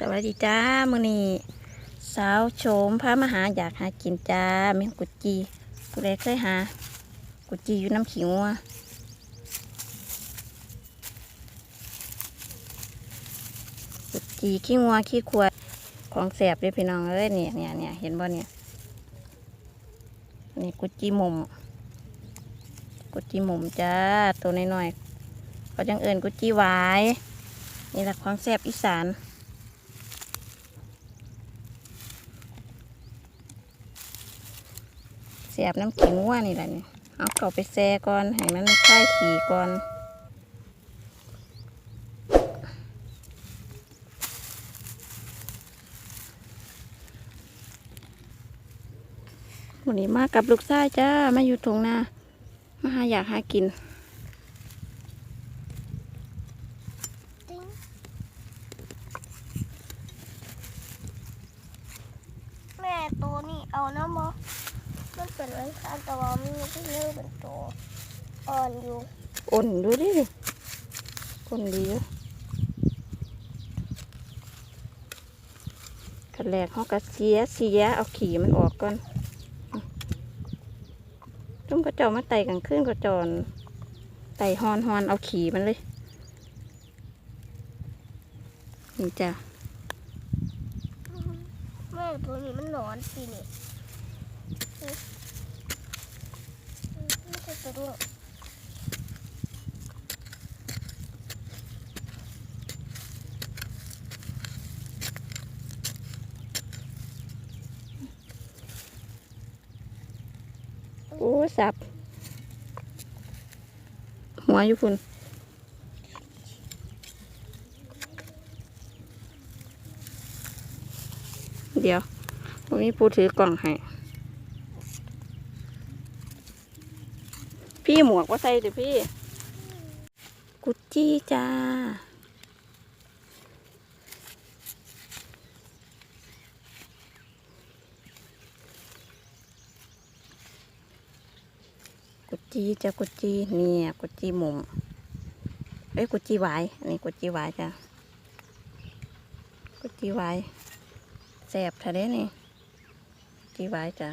สวัสดีจ้ามื้อนี้สาวโฉมพามหาอยากหากินจ้าแมงกุจีผู้ใดเคยหา กุจีอยู่น้ำขิงวัวกุจีขี้งัวขี้ขวดของแสบเลยพี่น้องเอ้ยเนี่ยเนี่ยเนี่ยเห็นบ่เนี่ยนี่กุจีหมุมกุจีหมุมจ้าตัวน้อยๆเขาจังเอิญกุจีหวายนี่แหละของแสบอีสาน สียบน้ำขิงวัวนี่แหละนี่เอาเก่าไปแซ่ก่อนให้มันคลายขี่ก่อนวันนี้มากับลูกชายจ้ามาอยู่ทงหน้ามาหาอยากหากิน ติ้งแม่ตัวนี้เอาน้ำมอ มันเป็นเหมือนกันแต่ว่ามันไม่เลือเป็นตัวอ่อนอยู่อ่นดูดิอ่นดีอยู่ขันแรกเขาก็เสียเสียเอาขี่มันออกก่อนจุ่มกระจามาไต่กันขึ้นกระจอนไต่ฮอนฮอนเอาขี่มันเลย นี่จ้ะแม่ตัวนี้มันหนอนสินี่ ม่ใช่ตัวยโอ้สับ หัวอยู่คุณเดี๋ยววันนี้ปูถือกล่องให้ พี่หมวกว่าใส่เดี๋ยวพี่ กุจจี้จ้า กุจจีจ้ะกุจจีเนี่ย กุจจีหมุมเอ้ยกุจจีหวายอันนี้กุจจีหวายจ้ะกุจจีหวายแสบทะเลนี่กุจจีหวายจ้ะ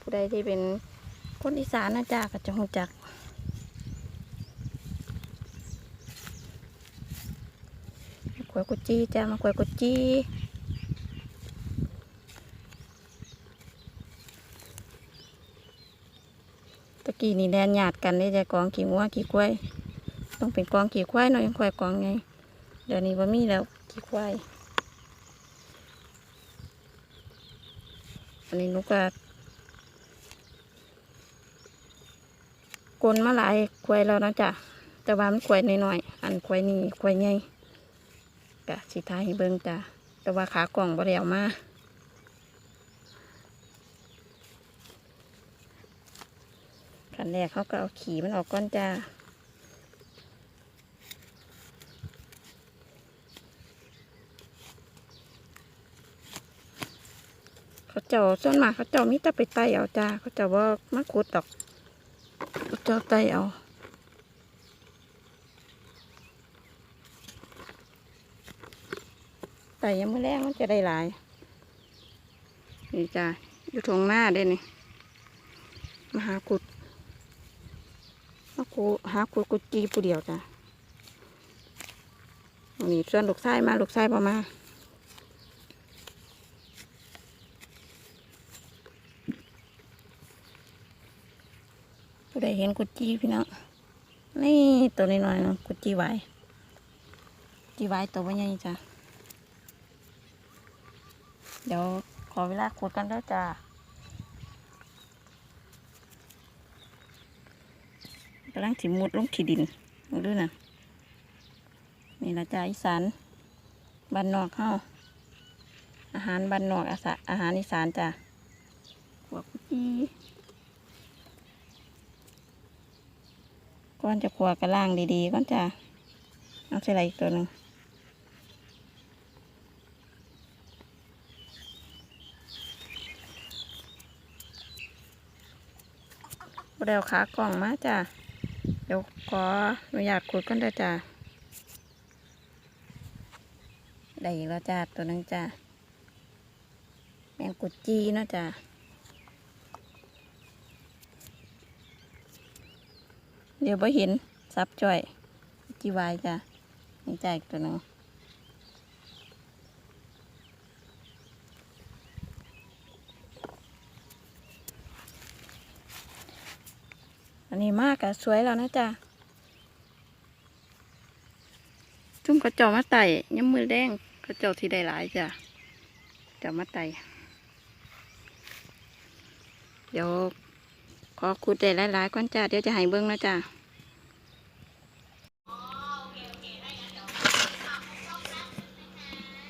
ผู้ใดที่เป็น คนอีสานนะจ้าก็จะหูจักขวยกุจีจ้ามะขวยกุจีตะกี้นี่แดนหยาดกันได้จะกองขี่งัวขี่ควายต้องเป็นกองขี่ควายหน่อยยังควายกองไง เดี๋ยวนี้ว่ามีแล้วขี่ควายอันนี้นุก็ก ลนมาหลายควายแล้วนะจ๊ะแต่ว่ามันควายน้อยๆอันควายนี่ควายใหญ่กะสิท้ายเบิ่งจ้ะแต่ว่าขากล่องบ่ได้เอามาขันแรกเขาก็เอาขี่มันออกก่อนจ้าเขาเจ้าส่วนมากเขาเจ้ามีแต่ไปไต่เอาจ้าเขาเจ้าว่ามาขุดดอก เจ้าไตเอาไตยังไม่แรงมันจะได้หลาย นี่จ้าอยู่ตรงหน้าเด้นี่มาหาขุดมากูหากูกูจีผู้เดียวจ้ะนนี้ส่วนลูกชายมาลูกชายพอมา ผู้ใดเห็นกุจีพี่น้องนี่ตัวน้อยๆเนาะกุจีไหวจีไหวตัวว่าไงจ้ะเดี๋ยวขอเวลาขุดกันแล้วจ้ะกำลังถิมุดลงขีดินดูนะนี่ละจ้าอีสานบ้านนอกเข้าอาหารบ้านนอกอาสาอาหารอีสานจ้ะหัวกุจี ก่อนจะขัวกระล่างดีๆก่อนจะเอาใส่อะไรอีกตัวหนึ่งบ่ได้เอาขากล่องมาจ้ะเดี๋ยวขออนุญาตขุดกันเด้อจ้าได้อีกแล้วจ้าตัวนึงจ้าแมงกุดจีเนาะจ้า เดี๋ยวไ่เห็นซับจ่อยจีวายจ้ะนี่จ้าอีกตัวหนึ่งอันนี้มากอะสวยแล้วนะจ๊ะจุ่มกระจอกมาไต่ย้ำมือแดงกระจอกที่ได้หลายจ้ะเจอกมาไต่เดี๋ยว ขอขุดได้หลายๆก่อนจ้ะเดี๋ยวจะให้เบิ้งนะจ้ะ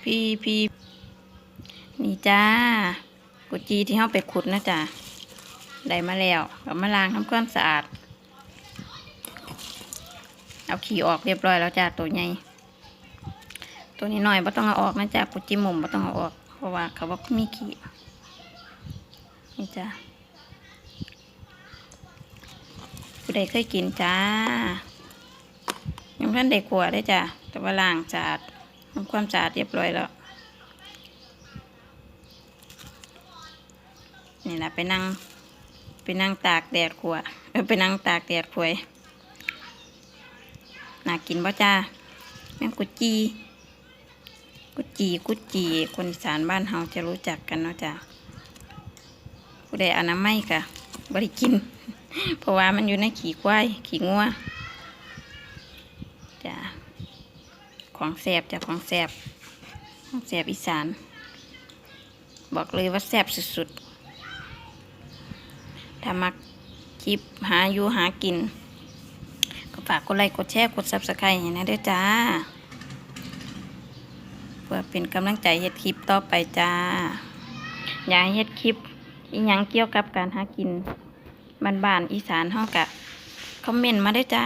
พี่พี่นี่จ้ากุจีที่เขาไปขุดนะจ้าได้มาแล้วกับมาล้างทำความสะอาด เอาขี้ออกเรียบร้อยแล้วจ้าตัวใหญ่ตัวนี้หน่อยไม่ต้องเอาออกนะจ้ากุจิหมุมไม่ต้องเอาออก เพราะว่าเขาบอกมีขี้นี่จ้า ผู้ใดเคยกินจ้ายังท่านเด็กขวดได้จ้าแต่ว่าล้างสะอาดทำความสะอาดเรียบร้อยแล้ว นี่นะไปนั่ง ไปนั่งตากแดดขวเออไปนั่งตากแดดขวยน่ากินป่ะจ้าแมงกุจีกุจีกุจีคนอีสานบ้านเฮาจะรู้จักกันเนาะจ้าผู้ใดอนามัยกะ บริกิน เพราะว่ามันอยู่ในขี่ควายขี่งัวจ้าของแสบจากของแสบของแสบอีสาน บอกเลยว่าแสบสุดๆถ้ามักคลิปหาอยู่หากิน ก็ฝากกดไลค์กดแชร์กดซับสไครต์ให้นะเด้อจ้า เพื่อเป็นกำลังใจเฮ็ดคลิปต่อไปจ้า อยากให้เฮ็ดคลิป อีหยังเกี่ยวกับการหากินบ้านๆอีสานเฮากะคอมเมนต์มาได้จ้า